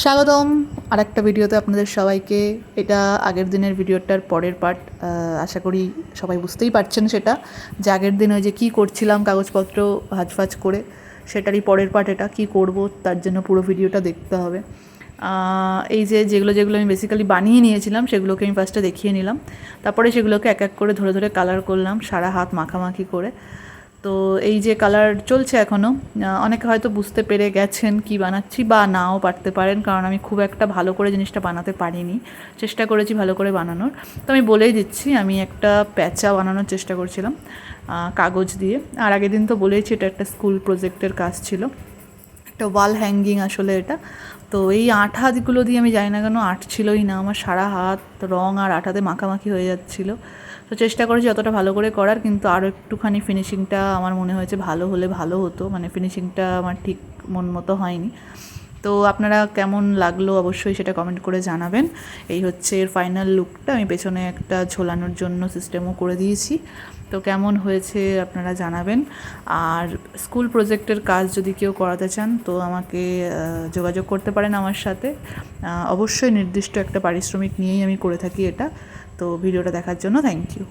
স্বাগতম। আর একটা ভিডিওতে আপনাদের সবাইকে। এটা আগের দিনের ভিডিওটার পরের পার্ট আশা করি সবাই বুঝতেই পারছেন সেটা। যে আগের দিন ওই যে কী করছিলাম কাগজপত্র ভাজফাজ করে, সেটারই পরের পার্ট এটা, কী করব, তার জন্য পুরো ভিডিওটা দেখতে হবে। এই যে যেগুলো যেগুলো আমি বেসিক্যালি বানিয়ে নিয়েছিলাম, সেগুলোকে আমি ফার্স্টে দেখিয়ে নিলাম। তারপরে সেগুলোকে এক এক করে ধরে ধরে কালার করলাম, সারা হাত মাখামাখি করে। তো এই যে কালার চলছে এখনও অনেকে হয়তো বুঝতে পেরে গেছেন কি বানাচ্ছি বা নাও পারতে পারেন, কারণ আমি খুব একটা ভালো করে জিনিসটা বানাতে পারিনি। চেষ্টা করেছি ভালো করে বানানোর। তো আমি বলেই দিচ্ছি, আমি একটা প্যাঁচা বানানোর চেষ্টা করছিলাম কাগজ দিয়ে। আর আগের দিন তো বলেইছি, এটা একটা স্কুল প্রজেক্টের কাজ ছিল। একটা ওয়াল হ্যাঙ্গিং আসলে এটা। তো এই আট হাতগুলো দিয়ে আমি জানি না কেন আট ছিলই না, আমার সারা হাত রং আর আঠাতে মাখামাখি হয়ে যাচ্ছিল। তো চেষ্টা করেছি যতটা ভালো করে করার, কিন্তু আরও একটুখানি ফিনিশিংটা আমার মনে হয়েছে ভালো হলে ভালো হতো। মানে ফিনিশিংটা আমার ঠিক মন মতো হয়নি। তো আপনারা কেমন লাগল অবশ্যই সেটা কমেন্ট করে জানাবেন। এই হচ্ছে এর ফাইনাল লুকটা আমি পেছনে একটা ঝোলানোর জন্য সিস্টেমও করে দিয়েছি। তো কেমন হয়েছে আপনারা জানাবেন। আর স্কুল প্রজেক্টের কাজ যদি কেউ করাতে চান, তো আমাকে যোগাযোগ করতে পারেন আমার সাথে। অবশ্যই নির্দিষ্ট একটা পারিশ্রমিক নিয়েই আমি করে থাকি এটা। তো ভিডিওটা দেখার জন্য থ্যাংক ইউ